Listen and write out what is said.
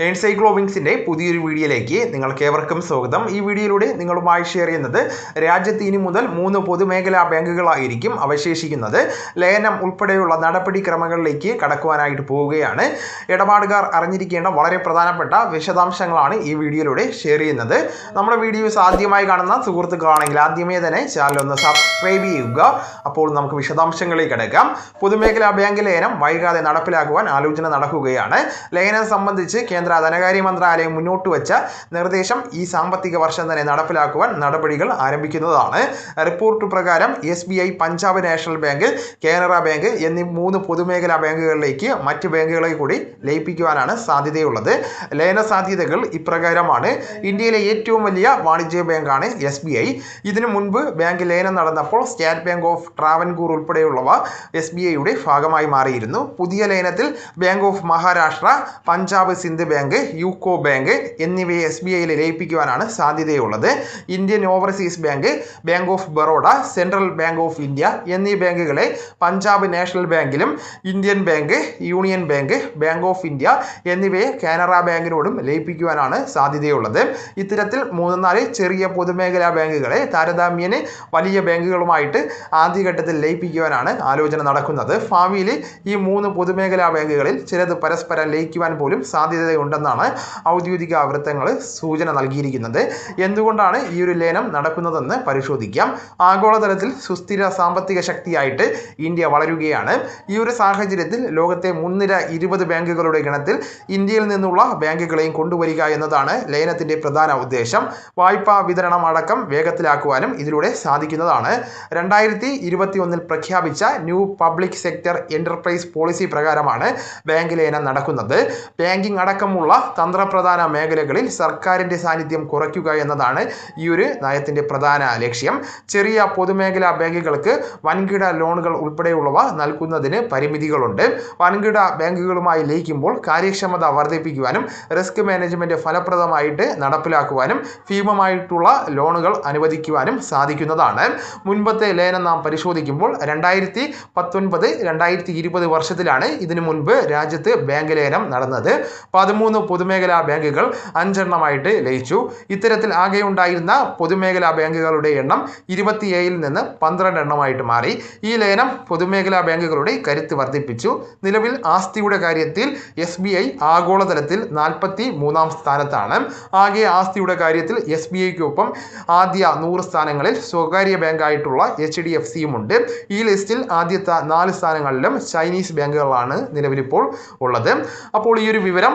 എൻസൈക്ലോവിങ്സിന്റെ പുതിയൊരു വീഡിയോയിലേക്ക് നിങ്ങൾക്ക് ഏവർക്കും സ്വാഗതം. ഈ വീഡിയോയിലൂടെ നിങ്ങളുമായി ഷെയർ ചെയ്യുന്നത് രാജ്യത്ത് ഇനി മുതൽ മൂന്ന് പൊതുമേഖലാ ബാങ്കുകളായിരിക്കും അവശേഷിക്കുന്നത്. ലയനം ഉൾപ്പെടെയുള്ള നടപടിക്രമങ്ങളിലേക്ക് കടക്കുവാനായിട്ട് പോവുകയാണ്. ഇടപാടുകാർ അറിഞ്ഞിരിക്കേണ്ട വളരെ പ്രധാനപ്പെട്ട വിശദാംശങ്ങളാണ് ഈ വീഡിയോയിലൂടെ ഷെയർ ചെയ്യുന്നത്. നമ്മുടെ വീഡിയോസ് ആദ്യമായി കാണുന്ന സുഹൃത്തുക്കളാണെങ്കിൽ ആദ്യമേ തന്നെ ചാനൽ ഒന്ന് സബ്സ്ക്രൈബ് ചെയ്യുക. അപ്പോൾ നമുക്ക് വിശദാംശങ്ങളിലേക്ക് കിടക്കാം. പൊതുമേഖലാ ബാങ്ക് ലയനം വൈകാതെ നടപ്പിലാക്കുവാൻ ആലോചന നടക്കുകയാണ്. ലയനം സംബന്ധിച്ച് കേന്ദ്ര ധനകാര്യ മന്ത്രാലയം മുന്നോട്ട് വെച്ച നിർദ്ദേശം ഈ സാമ്പത്തിക വർഷം തന്നെ നടപ്പിലാക്കുവാൻ നടപടികൾ ആരംഭിക്കുന്നതാണ്. റിപ്പോർട്ട് പ്രകാരം S B I Punjab National Bank Canara Bank എന്നീ മൂന്ന് പൊതുമേഖലാ ബാങ്കുകളിലേക്ക് മറ്റ് ബാങ്കുകളെ കൂടി ലയിപ്പിക്കുവാനാണ് സാധ്യതയുള്ളത്. ലയന സാധ്യതകൾ ഇപ്രകാരമാണ്. ഇന്ത്യയിലെ ഏറ്റവും വലിയ വാണിജ്യ ബാങ്കാണ് എസ് ബി ഐ ഇതിനു മുൻപ് ബാങ്ക് ലയനം നടന്നപ്പോൾ സ്റ്റേറ്റ് ബാങ്ക് ഓഫ് ട്രാവൻകൂർ ഉൾപ്പെടെയുള്ളവ എസ് ബി ഐയുടെ ഭാഗമായി മാറിയിരുന്നു. പുതിയ ലയനത്തിൽ Bank of Maharashtra Punjab Sind Bank UCO Bank എന്നിവയെ എസ് ബി ഐയിൽ ലയിപ്പിക്കുവാനാണ് സാധ്യതയുള്ളത്. Indian Overseas Bank Bank of Baroda Central Bank of India എന്നീ ബാങ്കുകളെ Punjab National ബാങ്കിലും Indian Bank Union Bank Bank of India എന്നിവയെ കാനറ ബാങ്കിനോടും ലയിപ്പിക്കുവാനാണ് സാധ്യതയുള്ളത്. ഇത്തരത്തിൽ മൂന്ന് നാല് ചെറിയ പൊതുമേഖലാ ബാങ്കുകളെ താരതമ്യേന വലിയ ബാങ്കുകളുമായിട്ട് ആദ്യഘട്ടത്തിൽ ലയിപ്പിക്കുവാനാണ് ആലോചന നടക്കുന്നത്. ഭാവിയിൽ ഈ മൂന്ന് പൊതുമേഖലാ ബാങ്കുകളിൽ ചിലത് പരസ്പരം ലയിക്കുവാൻ പോലും സാധ്യതയുണ്ടെന്നാണ് ഔദ്യോഗിക വൃത്തങ്ങൾ സൂചന നൽകിയിരിക്കുന്നത്. എന്തുകൊണ്ടാണ് ഈ ഒരു ലയനം നടക്കുന്നതെന്ന് പരിശോധിക്കാം. ആഗോളതലത്തിൽ സുസ്ഥിര സാമ്പത്തിക ശക്തിയായിട്ട് ഇന്ത്യ വളരുകയാണ്. ഈ ഒരു സാഹചര്യത്തിൽ ലോകത്തെ മുൻനിര ഇരുപത് ബാങ്കുകളുടെ ഗണത്തിൽ ഇന്ത്യയിൽ നിന്നുള്ള ബാങ്കുകളെയും കൊണ്ടുവരിക എന്നതാണ് ലയനത്തിന്റെ പ്രധാന ഉദ്ദേശം. വായ്പാ വിതരണം അടക്കം വേഗത്തിലാക്കുവാനും ഇതിലൂടെ സാധിക്കുന്നതാണ്. രണ്ടായിരത്തി ഇരുപത്തി ഒന്നിൽ പ്രഖ്യാപിച്ച new public sector enterprise policy പ്രകാരമാണ് ബാങ്ക് ലയനം നടക്കുന്നത്. ബാങ്കിംഗ് അടക്കമുള്ള തന്ത്രപ്രധാന മേഖലകളിൽ സർക്കാരിന്റെ സാന്നിധ്യം കുറയ്ക്കുക എന്നതാണ് ഈ ഒരു നയത്തിന്റെ പ്രധാന ലക്ഷ്യം. ചെറിയ പൊതുമേഖലാ ബാങ്കുകൾക്ക് വൻകിട ലോണുകൾ ഉൾപ്പെടെയുള്ളവ നൽകുന്നതിന് പരിമിതികളുണ്ട്. വൻകിട ബാങ്കുകളുമായി ലയിക്കുമ്പോൾ കാര്യക്ഷമത വർദ്ധിപ്പിക്കുവാനും റിസ്ക് മാനേജ്മെന്റ് ഫലപ്രദമായിട്ട് നടപ്പിലാക്കുവാനും ഭീമമായിട്ടുള്ള ലോണുകൾ അനുവദിക്കുവാനും സാധിക്കുന്നതാണ്. മുൻപത്തെ ലയനം നാം പരിശോധിക്കുമ്പോൾ രണ്ടായിരത്തി പത്തൊൻപത് രണ്ടായിരത്തി ഇരുപത് വർഷത്തിലാണ് ഇതിനു മുൻപ് രാജ്യത്ത് ബാങ്ക് ലയനം നടന്നത്. പതിമൂന്ന് പൊതുമേഖലാ ബാങ്കുകൾ അഞ്ചെണ്ണമായിട്ട് ലയിച്ചു. ഇത്തരത്തിൽ ആകെ ഉണ്ടായിരുന്ന പൊതുമേഖലാ ബാങ്കുകളുടെ എണ്ണം ഇരുപത്തിയേഴിൽ നിന്ന് പന്ത്രണ്ട് എണ്ണമായിട്ട് മാറി. ഈ ലയനം പൊതുമേഖലാ ബാങ്കുകളുടെ കരുത്ത് വർദ്ധിപ്പിച്ചു. നിലവിൽ ആസ്തിയുടെ കാര്യത്തിൽ എസ് ബി ഐ ആഗോളതലത്തിൽ നാൽപ്പത്തി മൂന്നാം സ്ഥാനത്താണ്. ആകെ ആസ്തിയുടെ കാര്യത്തിൽ എസ് ബി ഐക്കൊപ്പം ആദ്യ നൂറ് സ്ഥാനങ്ങളിൽ സ്വകാര്യ ബാങ്കായിട്ടുള്ള എച്ച് ഡി എഫ് സിയും ഉണ്ട് ഈ ലിസ്റ്റിൽ ആദ്യത്തെ നാല് സ്ഥാനങ്ങളിലും ചൈനീസ് ബാങ്കുകളാണ് നിലവിലിപ്പോൾ ഉള്ളത്. അപ്പോൾ ഈ ഒരു വിവരം